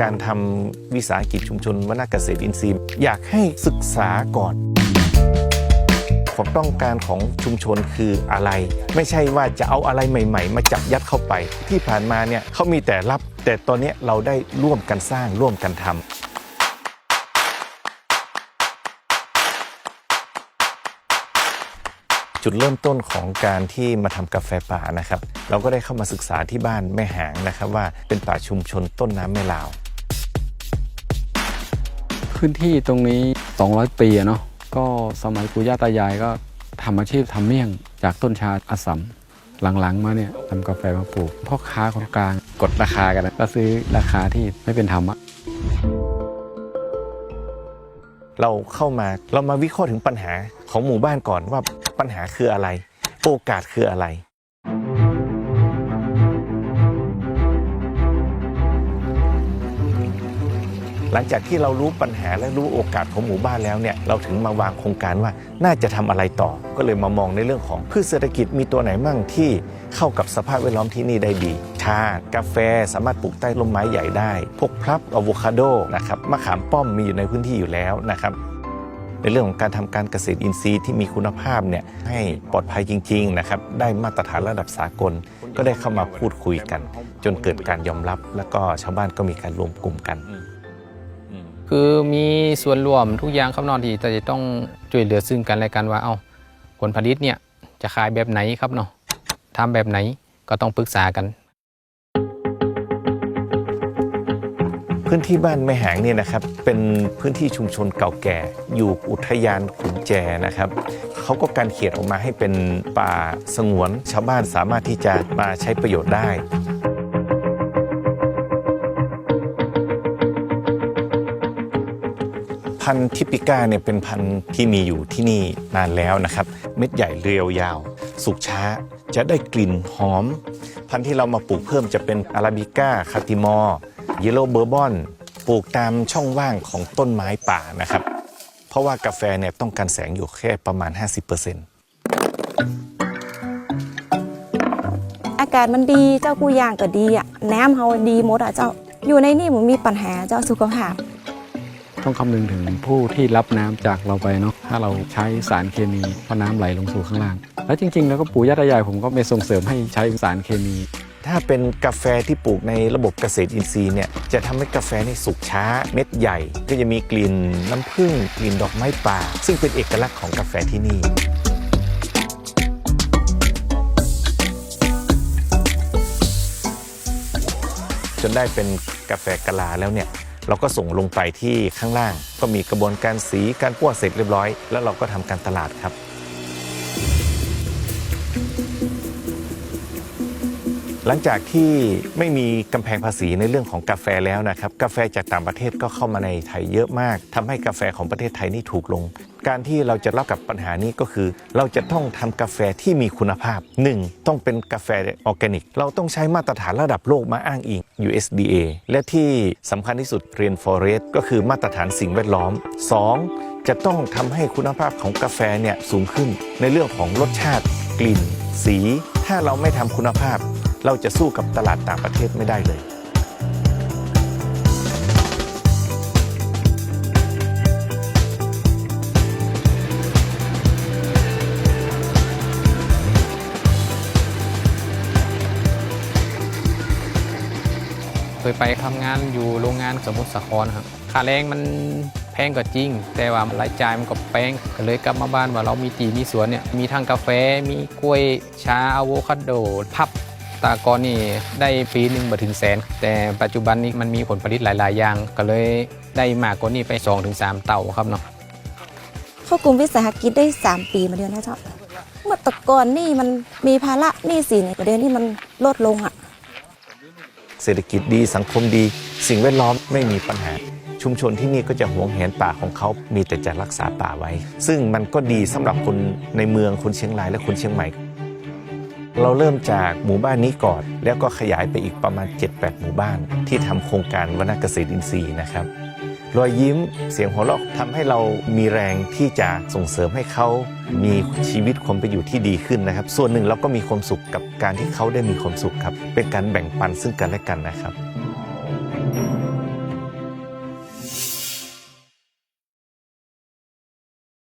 การทำวิสาหกิจชุมชนวนาเกษตรอินทรีย์ อยากให้ศึกษาก่อนความต้องการของชุมชนคืออะไร ไม่ใช่ว่าจะเอาอะไรใหม่ ๆ มาจับยัดเข้าไป ที่ผ่านมาเนี่ยเขามีแต่รับ แต่ตอนนี้เราได้ร่วมกันสร้างร่วมกันทำจุดเริ่มต้นของการที่มาทำกาแฟป่านะครับ เราก็ได้เข้ามาศึกษาที่บ้านแม่หางนะครับ ว่าเป็นป่าชุมชนต้นน้ำแม่ลาว พื้นที่ตรงนี้ 200 ปีอะเนาะก็สมัยปู่ย่าตายายก็ทำอาชีพทำเมี่ยง จากต้นชาอัสสัมหลังๆ มาเนี่ยทำกาแฟมาปลูกพ่อค้าคนกลางกดราคากันนะก็ซื้อราคาที่ไม่เป็นธรรมอะเราเข้ามาเรามาวิเคราะห์ถึงปัญหาของหมู่บ้านก่อนว่าปัญหาคืออะไร โอกาสคืออะไร หลังจากที่เรารู้ปัญหาและรู้โอกาสของหมู่บ้านแล้วเนี่ยเราถึงมาวางโครงการว่าน่าจะทำอะไรต่อ ก็เลยมามองในเรื่องของพืชเศรษฐกิจมีตัวไหนมั่งที่เข้ากับสภาพแวดล้อมที่นี่ได้ดีชากาแฟสามารถปลูกใต้ร่มไม้ใหญ่ได้ พวกพลับอะโวคาโดนะครับมะขามป้อมมีอยู่ในพื้นที่อยู่แล้วนะครับในเรื่องของการทำการเกษตรอินทรีย์ที่มีคุณภาพเนี่ยให้ปลอดภัยจริง ๆ นะครับ ได้มาตรฐานระดับสากล ก็ได้เข้ามาพูดคุยกัน จนเกิดการยอมรับ แล้วก็ชาวบ้านก็มีการรวมกลุ่มกัน คือมีส่วนรวมทุกอย่างครับนอนที่จะต้องช่วยเหลือซึ่งกันและกันว่าเอาผลผลิตเนี่ยจะขายแบบไหนครับเนาะทำแบบไหนก็ต้องปรึกษากันพื้นที่บ้านแม่หางเนี่ยนะครับเป็นพื้นที่ชุมชนเก่าแก่ อยู่อุทยานขุนแจนะครับเขาก็การเขียนออกมาให้เป็นป่าสงวน ชาวบ้านสามารถที่จะมาใช้ประโยชน์ได้ พันธุ์ทิปิก้าเนี่ยเป็นพันธุ์ที่มีอยู่ที่นี่นานแล้วนะครับ เม็ดใหญ่เรียวยาว สุกช้าจะได้กลิ่นหอม พันธุ์ที่เรามาปลูกเพิ่มจะเป็นอาราบิก้าคาติมอร์เยลโลเบอร์บอนปลูกตามช่องว่างของต้นไม้ป่านะครับ เพราะว่ากาแฟเนี่ยต้องการแสงอยู่แค่ประมาณ 50%อากาศมันดีเจ้ากูยางก็ดีอะน้ำเฮาดีหมดอะเจ้าอยู่ในนี่ผมมีปัญหาเจ้าสุขภาพ ต้องคำนึงถึงผู้ที่รับน้ำจากเราไปเนาะถ้าเราใช้สารเคมีเพราะน้ำไหลลงสู่ข้างล่าง แล้วจริง ๆ แล้วก็ปู่ย่าตายายผมก็ไม่ส่งเสริมให้ใช้สารเคมี ถ้าเป็นกาแฟที่ปลูกในระบบเกษตรอินทรีย์เนี่ยจะทำให้กาแฟนี่สุกช้าเม็ดใหญ่ ก็จะมีกลิ่นน้ำผึ้งกลิ่นดอกไม้ป่า ซึ่งเป็นเอกลักษณ์ของกาแฟที่นี่จนได้เป็นกาแฟกะลาแล้วเนี่ย เราก็ส่งลงไปที่ข้างล่าง ก็มีกระบวนการสีการปั้วเสร็จเรียบร้อย แล้วเราก็ทำการตลาดครับหลังจากที่ไม่มีกำแพงภาษีในเรื่องของกาแฟแล้วนะครับ กาแฟจากต่างประเทศก็เข้ามาในไทยเยอะมากทำให้กาแฟของประเทศไทยนี่ถูกลง การที่เราจะรับกับปัญหานี้ก็คือ เราจะต้องทำกาแฟที่มีคุณภาพ 1. ต้องเป็นกาแฟออร์แกนิก เราต้องใช้มาตรฐานระดับโลกมาอ้างอิง USDA และที่สำคัญที่สุด Rainforest ก็คือมาตรฐานสิ่งแวดล้อม 2. จะต้องทำให้คุณภาพของกาแฟเนี่ยสูงขึ้น ในเรื่องของรสชาติ กลิ่น สี ถ้าเราไม่ทำคุณภาพ เราจะสู้กับตลาดต่างประเทศไม่ได้เลย เคยไปทำงานอยู่โรงงานสมุทรสาครครับค่าแรงมันแพงก็จริง แต่ว่ารายจ่ายมันก็แพงก็เลยกลับมาบ้านว่าเรามีตีมีสวนเนี่ยมีทั้งกาแฟมีกล้วยชาอะโวคาโดพับตากอนนี่ได้ปีหนึ่งมาถึงแสน แต่ปัจจุบันนี้มันมีผลผลิตหลาย ๆ อย่าง ก็เลยได้มากกว่านี้ไป2-3 เต่าครับเนาะเข้ากลุ่มวิสาหกิจได้ 3 ปีมาเดือนแล้วเจ้าเมื่อตะก่อนนี่มันมีภาระหนี้สินประเด็นนี่มันลดลงอะ เศรษฐกิจดีสังคมดี สิ่งแวดล้อมไม่มีปัญหา ชุมชนที่นี่ก็จะหวงแหนป่าของเขามีแต่จะรักษาป่าไว้ ซึ่งมันก็ดีสำหรับคนในเมืองคนเชียงรายและคนเชียงใหม่ เราเริ่มจากหมู่บ้านนี้ก่อน แล้วก็ขยายไปอีกประมาณ 7-8 หมู่บ้าน ที่ทำโครงการวนเกษตรอินทรีย์นะครับรอยยิ้มเสียงหัวเราะทำให้เรามีแรงที่จะส่งเสริมให้เขามีชีวิตความเป็นอยู่ที่ดีขึ้นนะครับ ส่วนหนึ่งเราก็มีความสุขกับการที่เขาได้มีความสุขครับ เป็นการแบ่งปันซึ่งกันและกันนะครับ